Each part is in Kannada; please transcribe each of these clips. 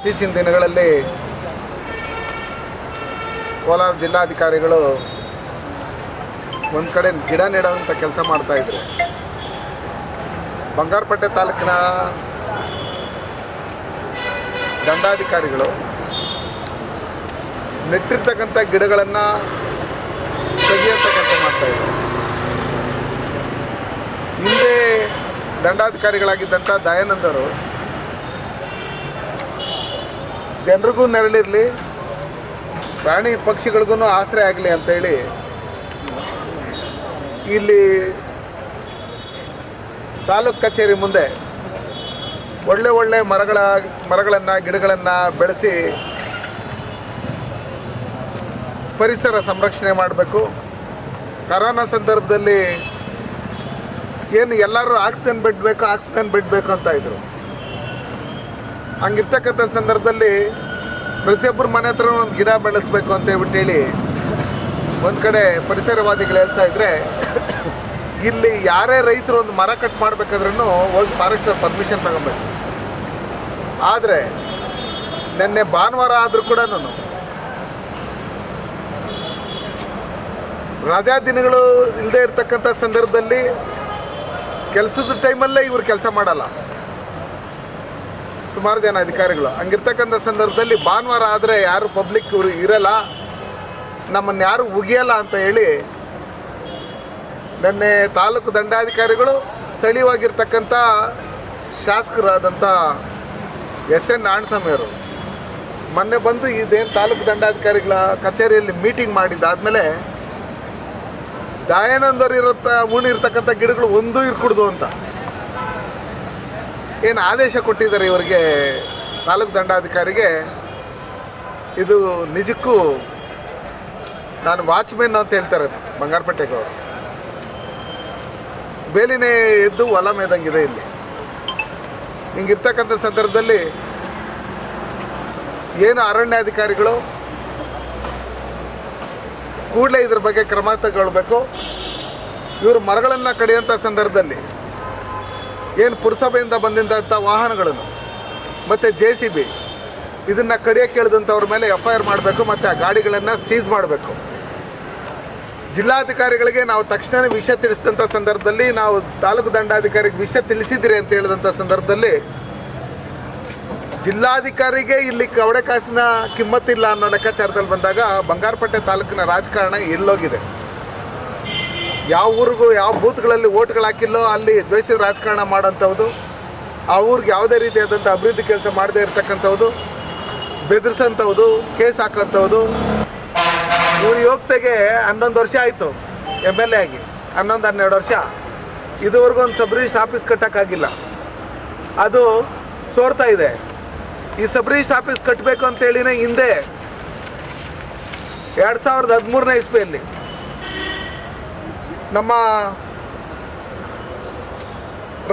ಇತ್ತೀಚಿನ ದಿನಗಳಲ್ಲಿ ಕೋಲಾರ ಜಿಲ್ಲಾಧಿಕಾರಿಗಳು ಒಂದು ಕಡೆ ಗಿಡ ನೆಡುವಂಥ ಕೆಲಸ ಮಾಡ್ತಾ ಬಂಗಾರಪಟ್ಟೆ ಬಂಗಾರಪೇಟೆ ತಾಲೂಕಿನ ದಂಡಾಧಿಕಾರಿಗಳು ನೆಟ್ಟಿರ್ತಕ್ಕಂಥ ಗಿಡಗಳನ್ನು ತೆಗೆಯಂಥ ಕೆಲಸ ಮಾಡ್ತಾಯಿದ್ರು ಹಿಂದೆ ದಂಡಾಧಿಕಾರಿಗಳಾಗಿದ್ದಂಥ ದಯಾನಂದರು ಜನರಿಗೂ ನೆರಳಿರಲಿ, ಪ್ರಾಣಿ ಪಕ್ಷಿಗಳಿಗೂ ಆಸರೆ ಆಗಲಿ ಅಂತೇಳಿ ಇಲ್ಲಿ ತಾಲೂಕು ಕಚೇರಿ ಮುಂದೆ ಒಳ್ಳೆ ಒಳ್ಳೆ ಮರಗಳ, ಮರಗಳನ್ನು, ಗಿಡಗಳನ್ನು ಬೆಳೆಸಿ ಪರಿಸರ ಸಂರಕ್ಷಣೆ ಮಾಡಬೇಕು. ಕರೋನಾ ಸಂದರ್ಭದಲ್ಲಿ ಏನು ಎಲ್ಲರೂ ಆಕ್ಸಿಜನ್ ಬಿಡಬೇಕು ಬೇಕು ಆಕ್ಸಿಜನ್ ಬಿಡಬೇಕು ಬೇಕು ಅಂತ ಇದ್ರು. ಹಂಗಿರ್ತಕ್ಕಂಥ ಸಂದರ್ಭದಲ್ಲಿ ಪ್ರತಿಯೊಬ್ಬರ ಮನೆ ಹತ್ರ ಒಂದು ಗಿಡ ಬೆಳೆಸ್ಬೇಕು ಅಂತ ಹೇಳ್ಬಿಟ್ಟು ಹೇಳಿ ಒಂದು ಕಡೆ ಪರಿಸರವಾದಿಗಳು ಹೇಳ್ತಾ ಇದ್ರೆ, ಇಲ್ಲಿ ಯಾರೇ ರೈತರು ಒಂದು ಮರ ಕಟ್ ಮಾಡ್ಬೇಕಾದ್ರೂ ಹೋಗಿ ಫಾರೆಸ್ಟರ್ ಪರ್ಮಿಷನ್ ತಗೊಬೇಕು. ಆದರೆ, ನಿನ್ನೆ ಭಾನುವಾರ ಆದರೂ ಕೂಡ ರಜಾ ದಿನಗಳು ಇಲ್ಲದೆ ಇರ್ತಕ್ಕಂಥ ಸಂದರ್ಭದಲ್ಲಿ ಕೆಲಸದ ಟೈಮಲ್ಲೇ ಇವರು ಕೆಲಸ ಮಾಡಲ್ಲ. ಸುಮಾರು ಜನ ಅಧಿಕಾರಿಗಳು. ಹಂಗಿರ್ತಕ್ಕಂಥ ಸಂದರ್ಭದಲ್ಲಿ ಭಾನುವಾರ ಆದರೆ ಯಾರು ಪಬ್ಲಿಕ್ ಇರಲ್ಲ. ನಮ್ಮನ್ನು ಯಾರು ಉಗಿಯಲ್ಲ ಅಂತ ಹೇಳಿ ನಿನ್ನೆ ತಾಲೂಕು ದಂಡಾಧಿಕಾರಿಗಳು ಸ್ಥಳೀಯವಾಗಿರ್ತಕ್ಕಂಥ ಶಾಸಕರಾದಂಥ ಎಸ್ ಎನ್ ನಾರಾಯಣಸ್ವಾಮಿಯವರು ಮೊನ್ನೆ ಬಂದು ಇದೇನು ತಾಲೂಕು ದಂಡಾಧಿಕಾರಿಗಳ ಕಚೇರಿಯಲ್ಲಿ ಮೀಟಿಂಗ್ ಮಾಡಿದ್ದಾದಮೇಲೆ ದಯಾನಂದರು ಇರತ್ತ ಉಣಿರ್ತಕ್ಕಂಥ ಗಿಡಗಳು ಒಂದೂ ಇರ್ಕೂಡ್ದು ಅಂತ. ಏನು ಆದೇಶ ಕೊಟ್ಟಿದ್ದಾರೆ ಇವರಿಗೆ? ತಾಲೂಕು ದಂಡಾಧಿಕಾರಿಗೆ ಇದು ನಿಜಕ್ಕೂ ನಾನು ವಾಚ್ಮೆನ್ ಅಂತ ಹೇಳ್ತಾರೆ ಬಂಗಾರಪೇಟೆಗೆ ಅವರು. ಬೇಲಿನೇ ಎದ್ದು ಹೊಲ ಮೇದಂಗಿದೆ ಇಲ್ಲಿ. ಹಿಂಗಿರ್ತಕ್ಕಂಥ ಸಂದರ್ಭದಲ್ಲಿ ಏನು ಅರಣ್ಯಾಧಿಕಾರಿಗಳು ಕೂಡಲೇ ಇದ್ರ ಬಗ್ಗೆ ಕ್ರಮ ತಗೊಳ್ಬೇಕು. ಇವರು ಮರಗಳನ್ನು ಕಡಿಯುವಂಥ ಸಂದರ್ಭದಲ್ಲಿ ಏನು ಪುರಸಭೆಯಿಂದ ಬಂದಂಥ ವಾಹನಗಳನ್ನು, ಮತ್ತು ಜೆ ಸಿ ಬಿ ಇದನ್ನು ಕಡಿಯೋಕ್ಕೆ ಹೇಳಿದಂಥವ್ರ ಮೇಲೆ ಎಫ್ ಐ ಆರ್ ಮಾಡಬೇಕು, ಮತ್ತು ಆ ಗಾಡಿಗಳನ್ನು ಸೀಸ್ ಮಾಡಬೇಕು. ಜಿಲ್ಲಾಧಿಕಾರಿಗಳಿಗೆ ನಾವು ತಕ್ಷಣ ವಿಷಯ ತಿಳಿಸಿದಂಥ ಸಂದರ್ಭದಲ್ಲಿ, ನಾವು ತಾಲೂಕು ದಂಡಾಧಿಕಾರಿಗೆ ವಿಷಯ ತಿಳಿಸಿದ್ದೀರಿ ಅಂತ ಹೇಳಿದಂಥ ಸಂದರ್ಭದಲ್ಲಿ, ಜಿಲ್ಲಾಧಿಕಾರಿಗೆ ಇಲ್ಲಿ ಕವಡೆ ಕಾಸಿನ ಕಿಮ್ಮತ್ತಿಲ್ಲ ಅನ್ನೋ ಲೆಕ್ಕಾಚಾರದಲ್ಲಿ ಬಂದಾಗ ಬಂಗಾರಪೇಟೆ ತಾಲೂಕಿನ ರಾಜಕಾರಣ ಎಲ್ಲೋಗಿದೆ. ಯಾವ ಊರಿಗೂ ಯಾವ ಬೂತ್ಗಳಲ್ಲಿ ಓಟ್ಗಳು ಹಾಕಿಲ್ಲೋ ಅಲ್ಲಿ ದ್ವೇಷದ ರಾಜಕಾರಣ ಮಾಡೋಂಥವ್ದು ಆ ಊರಿಗೆ ಯಾವುದೇ ರೀತಿಯಾದಂಥ ಅಭಿವೃದ್ಧಿ ಕೆಲಸ ಮಾಡದೇ ಇರತಕ್ಕಂಥವ್ದು, ಬೆದರಿಸೋಂಥವ್ದು, ಕೇಸ್ ಹಾಕೋಂಥವ್ದು ಇವ್ರ ಯೋಗ್ಯತೆಗೆ ಹನ್ನೊಂದು ವರ್ಷ ಆಯಿತು ಎಂ ಎಲ್ ಎ ಆಗಿ, ಹನ್ನೊಂದು, ಹನ್ನೆರಡು ವರ್ಷ. ಇದುವರೆಗೂ ಒಂದು ಸಬ್ ಆಫೀಸ್ ಕಟ್ಟೋಕ್ಕಾಗಿಲ್ಲ. ಅದು ಸೋರ್ತಾ ಇದೆ. ಈ ಸಬ್ ಆಫೀಸ್ ಕಟ್ಟಬೇಕು ಅಂತೇಳಿನೇ ಹಿಂದೆ ಎರಡು ಸಾವಿರದ ಹದಿಮೂರನೇ ಇಸ್ವಿಯಲ್ಲಿ ನಮ್ಮ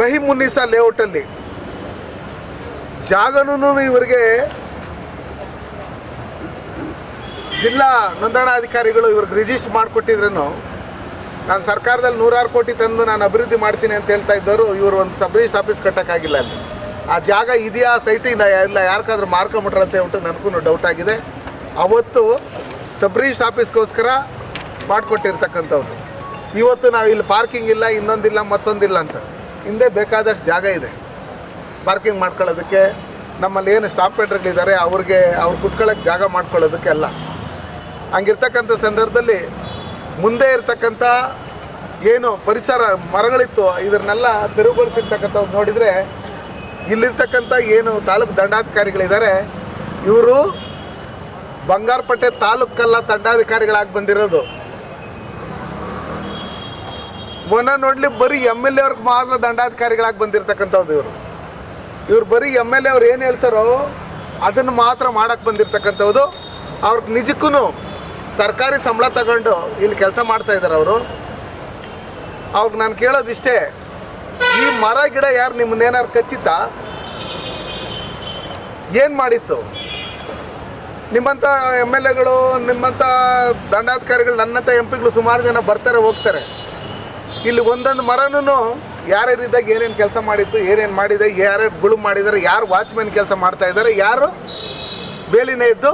ರಹೀಂ ಮುನ್ನಿಸಾ ಲೇಔಟಲ್ಲಿ ಜಾಗನೂ ಇವರಿಗೆ ಜಿಲ್ಲಾ ನೋಂದಣಾಧಿಕಾರಿಗಳು ಇವ್ರಿಗೆ ರಿಜಿಸ್ಟರ್ ಮಾಡಿಕೊಟ್ಟಿದ್ರೂ ನಾನು ಸರ್ಕಾರದಲ್ಲಿ ನೂರಾರು ಕೋಟಿ ತಂದು ನಾನು ಅಭಿವೃದ್ಧಿ ಮಾಡ್ತೀನಿ ಅಂತ ಹೇಳ್ತಾ ಇದ್ದವರು ಇವರು ಒಂದು ಸಬ್ ರಿಜಿಸ್ಟರ್ ಆಫೀಸ್ ಕಟ್ಟೋಕ್ಕಾಗಿಲ್ಲ ಅಲ್ಲಿ. ಆ ಜಾಗ ಇದೆಯಾ ಸೈಟ್ ಇಲ್ಲ ಇಲ್ಲ ಯಾರಿಗಾದ್ರೂ ಮಾರ್ಕೊಂಬಿಟ್ರೆ ಅಂತ ಹೇಳ್ಬಿಟ್ಟು ನನಗೂ ಡೌಟ್ ಆಗಿದೆ. ಅವತ್ತು ಸಬ್ ರಿಜಿಸ್ಟರ್ ಆಫೀಸ್ಗೋಸ್ಕರ ಮಾಡಿಕೊಟ್ಟಿರ್ತಕ್ಕಂಥವ್ರು. ಇವತ್ತು ನಾವು ಇಲ್ಲಿ ಪಾರ್ಕಿಂಗ್ ಇಲ್ಲ, ಇನ್ನೊಂದಿಲ್ಲ, ಮತ್ತೊಂದಿಲ್ಲ ಅಂತ. ಹಿಂದೆ ಬೇಕಾದಷ್ಟು ಜಾಗ ಇದೆ. ಪಾರ್ಕಿಂಗ್ ಮಾಡ್ಕೊಳ್ಳೋದಕ್ಕೆ ನಮ್ಮಲ್ಲಿ ಏನು ಸ್ಟಾಪೇಟ್ರ್ಗಳಿದ್ದಾರೆ ಅವ್ರಿಗೆ ಅವ್ರು ಕುತ್ಕೊಳ್ಳೋಕೆ ಜಾಗ ಮಾಡ್ಕೊಳ್ಳೋದಕ್ಕೆ ಅಲ್ಲ. ಹಂಗಿರ್ತಕ್ಕಂಥ ಸಂದರ್ಭದಲ್ಲಿ ಮುಂದೆ ಇರ್ತಕ್ಕಂಥ ಏನು ಪರಿಸರ ಮರಗಳಿತ್ತು, ಇದನ್ನೆಲ್ಲ ತೆರವುಗೊಳಿಸಿರ್ತಕ್ಕಂಥವ್ರು ನೋಡಿದರೆ, ಇಲ್ಲಿರ್ತಕ್ಕಂಥ ಏನು ತಾಲೂಕು ದಂಡಾಧಿಕಾರಿಗಳಿದ್ದಾರೆ, ಇವರು ಬಂಗಾರಪೇಟೆ ತಾಲೂಕಲ್ಲ ದಂಡಾಧಿಕಾರಿಗಳಾಗಿ ಬಂದಿರೋದು. ಮೊನ್ನೆ ನೋಡ್ಲಿ ಬರೀ ಎಂ ಎಲ್ ಎ ಅವ್ರಿಗೆ ಮಾತ್ರ ದಂಡಾಧಿಕಾರಿಗಳಾಗಿ ಬಂದಿರತಕ್ಕಂಥದ್ದು ಇವರು. ಇವ್ರು ಬರೀ ಎಂ ಎಲ್ ಎ ಅವ್ರು ಏನು ಹೇಳ್ತಾರೋ ಅದನ್ನು ಮಾತ್ರ ಮಾಡಕ್ಕೆ ಬಂದಿರತಕ್ಕಂಥದ್ದು ಅವ್ರಿಗೆ ನಿಜಕ್ಕೂ ಸರ್ಕಾರಿ ಸಂಬಳ ತಗೊಂಡು ಇಲ್ಲಿ ಕೆಲಸ ಮಾಡ್ತಾ ಇದ್ದಾರೆ ಅವರು. ಅವ್ರಿಗೆ ನಾನು ಕೇಳೋದಿಷ್ಟೇ, ಈ ಮರ ಗಿಡ ಯಾರು ನಿಮ್ಮನ್ನೇನಾರು ಕಚ್ಚಿತ್ತಾ? ಏನು ಮಾಡಿತ್ತು? ನಿಮ್ಮಂಥ ಎಂ ಎಲ್ ಎಗಳು ನಿಮ್ಮಂಥ ದಂಡಾಧಿಕಾರಿಗಳು ನನ್ನಂಥ ಎಂ ಪಿಗಳು ಸುಮಾರು ಜನ ಬರ್ತಾರೆ, ಹೋಗ್ತಾರೆ. ಇಲ್ಲಿ ಒಂದೊಂದು ಮರನೂ ಯಾರ್ಯಾರಿದ್ದಾಗ ಏನೇನು ಕೆಲಸ ಮಾಡಿತ್ತು, ಏನೇನು ಮಾಡಿದೆ, ಯಾರ್ಯಾರು ಗುಳು ಮಾಡಿದ್ದಾರೆ ಯಾರು ವಾಚ್ಮ್ಯಾನ್ ಕೆಲಸ ಮಾಡ್ತಾ ಇದ್ದಾರೆ ಯಾರು ಬೇಲಿನೇ ಇದ್ದು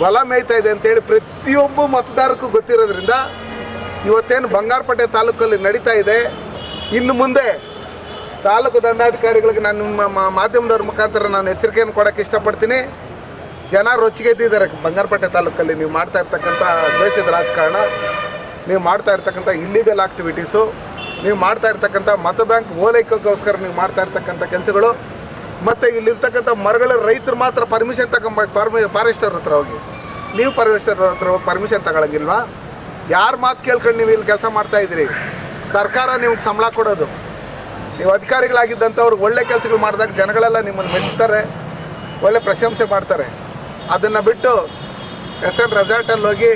ಹೊಲ ಮೇಯ್ತಾ ಇದೆ ಅಂತೇಳಿ ಪ್ರತಿಯೊಬ್ಬ ಮತದಾರಕ್ಕೂ ಗೊತ್ತಿರೋದ್ರಿಂದ ಇವತ್ತೇನು ಬಂಗಾರಪೇಟೆ ತಾಲೂಕಲ್ಲಿ ನಡೀತಾ ಇದೆ. ಇನ್ನು ಮುಂದೆ ತಾಲೂಕು ದಂಡಾಧಿಕಾರಿಗಳಿಗೆ ನಾನು ನಿಮ್ಮ ಮಾಧ್ಯಮದವ್ರ ಮುಖಾಂತರ ನಾನು ಎಚ್ಚರಿಕೆಯನ್ನು ಕೊಡೋಕ್ಕೆ ಇಷ್ಟಪಡ್ತೀನಿ. ಜನ ರೊಚ್ಚಿಗೆದ್ದಿದ್ದಾರೆ ಬಂಗಾರಪೇಟೆ ತಾಲೂಕಲ್ಲಿ ನೀವು ಮಾಡ್ತಾ ಇರ್ತಕ್ಕಂಥ ದ್ವೇಷದ ರಾಜಕಾರಣ. ನೀವು ಮಾಡ್ತಾ ಇರ್ತಕ್ಕಂಥ ಇಲ್ಲಿಗಲ್ ಆಕ್ಟಿವಿಟೀಸು ನೀವು ಮಾಡ್ತಾ ಇರ್ತಕ್ಕಂಥ ಮತ ಬ್ಯಾಂಕ್ ಓಲೈಕೆಗೋಸ್ಕರ ನೀವು ಮಾಡ್ತಾ ಇರ್ತಕ್ಕಂಥ ಕೆಲಸಗಳು, ಮತ್ತು ಇಲ್ಲಿರ್ತಕ್ಕಂಥ ಮರಗಳ ರೈತರು ಮಾತ್ರ ಪರ್ಮಿಷನ್ ತಗೊಂಬ ಪರ್ಮಿ ಫಾರೆಸ್ಟರ್ ಹತ್ರ ಹೋಗಿ. ನೀವು ಫಾರೆಸ್ಟರ್ ಹತ್ರ ಹೋಗಿ ಪರ್ಮಿಷನ್ ತಗೊಳಂಗಿಲ್ವಾ? ಯಾರು ಮಾತು ಕೇಳ್ಕೊಂಡು ನೀವು ಇಲ್ಲಿ ಕೆಲಸ ಮಾಡ್ತಾ ಇದ್ದೀರಿ? ಸರ್ಕಾರ ನಿಮ್ಗೆ ಸಂಬಳ ಕೊಡೋದು. ನೀವು ಅಧಿಕಾರಿಗಳಾಗಿದ್ದಂಥವ್ರು ಒಳ್ಳೆ ಕೆಲಸಗಳು ಮಾಡಿದಾಗ ಜನಗಳೆಲ್ಲ ನಿಮ್ಮನ್ನು ಮೆಚ್ಚುತ್ತಾರೆ ಒಳ್ಳೆ ಪ್ರಶಂಸೆ ಮಾಡ್ತಾರೆ. ಅದನ್ನು ಬಿಟ್ಟು ಎಸ್ ಎನ್ ರೆಸಾರ್ಟಲ್ಲಿ ಹೋಗಿ,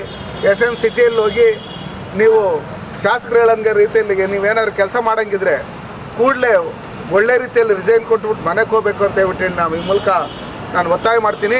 ಎಸ್ ಎನ್ ಸಿಟಿಯಲ್ಲಿ ಹೋಗಿ ನೀವು ಶಾಸಕರು ಹೇಳಂಗೆ ರೀತಿಯಲ್ಲಿ ನೀವೇನಾದ್ರು ಕೆಲಸ ಮಾಡಂಗಿದ್ರೆ ಕೂಡಲೇ ಒಳ್ಳೆ ರೀತಿಯಲ್ಲಿ ರಿಸೈನ್ ಕೊಟ್ಬಿಟ್ಟು ಮನೆಗೆ ಹೋಗ್ಬೇಕು ಅಂತ ಹೇಳ್ಬಿಟ್ಟು ನಾವು ಈ ಮೂಲಕ ನಾನು ಒತ್ತಾಯ ಮಾಡ್ತೀನಿ.